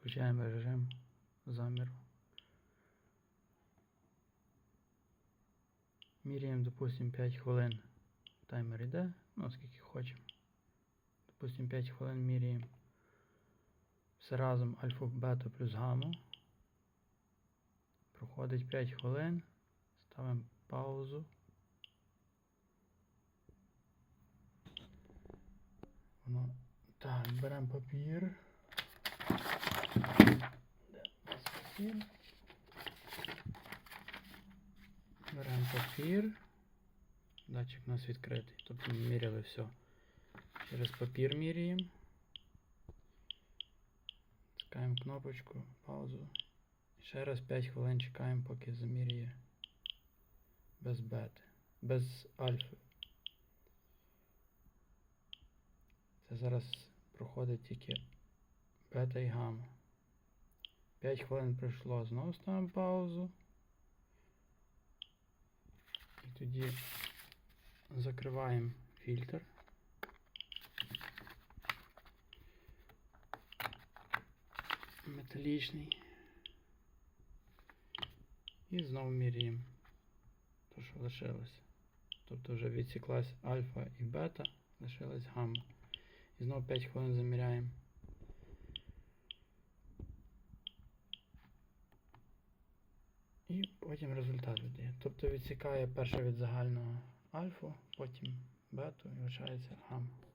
Включаємо режим заміру. Міряємо, допустимо, 5 хвилин. Таймер йде, ну скільки хочемо. Допустимо, 5 хвилин міряємо. Все разом альфа, бета плюс гамма. Проходить 5 хвилин. Ставимо паузу. Воно. Так, беремо папір. Де у нас папір? Беремо папір. Датчик у нас відкритий. Тобто ми міряли все. Через папір міряємо. Тискаємо кнопочку, паузу. Ще раз 5 хвилин чекаємо, поки заміряє без бети. Без альфи. Це зараз проходить тільки бета і гамма. 5 хвилин пройшло, знову ставимо паузу. І тоді закриваємо фільтр. Металічний. І знову міряємо то, що лишилося. Тобто вже відсіклась альфа і бета, лишилась гамма. І знову 5 хвилин заміряємо. І потім результат видає. Тобто відсікає перше від загального альфу, потім бету і лишається гамма.